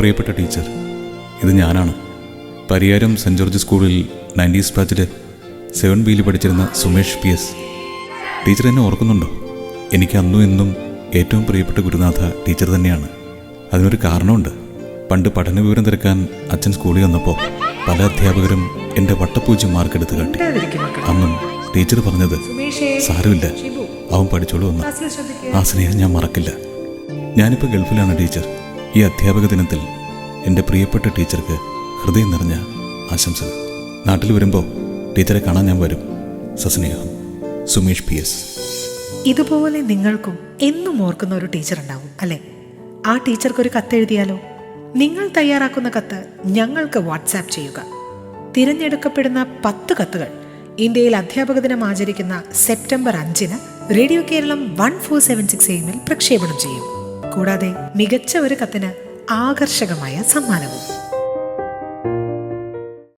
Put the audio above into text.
പ്രിയപ്പെട്ട ടീച്ചർ ഇത് ഞാനാണ്. പരിയാരം സെന്റ് ജോർജ് സ്കൂളിൽ നയന്റീസ് ബാച്ചിൽ സെവൻ ബിയിൽ പഠിച്ചിരുന്ന സുമേഷ് പി എസ്. ടീച്ചർ എന്നെ ഓർക്കുന്നുണ്ടോ? എനിക്ക് അന്നും ഇന്നും ഏറ്റവും പ്രിയപ്പെട്ട ഗുരുനാഥ ടീച്ചർ തന്നെയാണ്. അതിനൊരു കാരണമുണ്ട്. പണ്ട് പഠന വിവരം തിരക്കാൻ അച്ഛൻ സ്കൂളിൽ വന്നപ്പോൾ പല അധ്യാപകരും എന്റെ വട്ടപ്പൂജ്യം മാർക്കെടുത്ത് കാട്ടി. മിണ്ടാതിരിക്ക് മക്കളെ. അന്നും ടീച്ചർ പറഞ്ഞത് സാരമില്ല അവൻ പഠിച്ചോളൂ എന്ന്. ആ സ്നേഹം ഞാൻ മറക്കില്ല. ഞാനിപ്പോൾ ഗൾഫിലാണ് ടീച്ചർ. ഈ അധ്യാപക ദിനത്തിൽ എന്റെ പ്രിയപ്പെട്ട ടീച്ചർക്ക് ഹൃദയം നിറഞ്ഞ ആശംസകൾ. നാട്ടിൽ വരുമ്പോൾ ടീച്ചറെ കാണാൻ ഞാൻ വരും. സസ്നേഹം. Sumesh P S. ഇതുപോലെ നിങ്ങൾക്കും എന്നും ഓർക്കുന്ന ഒരു ടീച്ചർ ഉണ്ടാവും അല്ലെ? ആ ടീച്ചർക്ക് ഒരു കത്ത് എഴുതിയാലോ? നിങ്ങൾ തയ്യാറാക്കുന്ന കത്ത് ഞങ്ങൾക്ക് വാട്സാപ്പ് ചെയ്യുക. തിരഞ്ഞെടുക്കപ്പെടുന്ന പത്ത് കത്തുകൾ ഇന്ത്യയിൽ അധ്യാപക ദിനം ആചരിക്കുന്ന സെപ്റ്റംബർ അഞ്ചിന് radio Keralam one four seven six എമ്മിൽ പ്രക്ഷേപണം ചെയ്യും. കൂടാതെ മികച്ച ഒരു കത്തിന് ആകർഷകമായ സമ്മാനവും.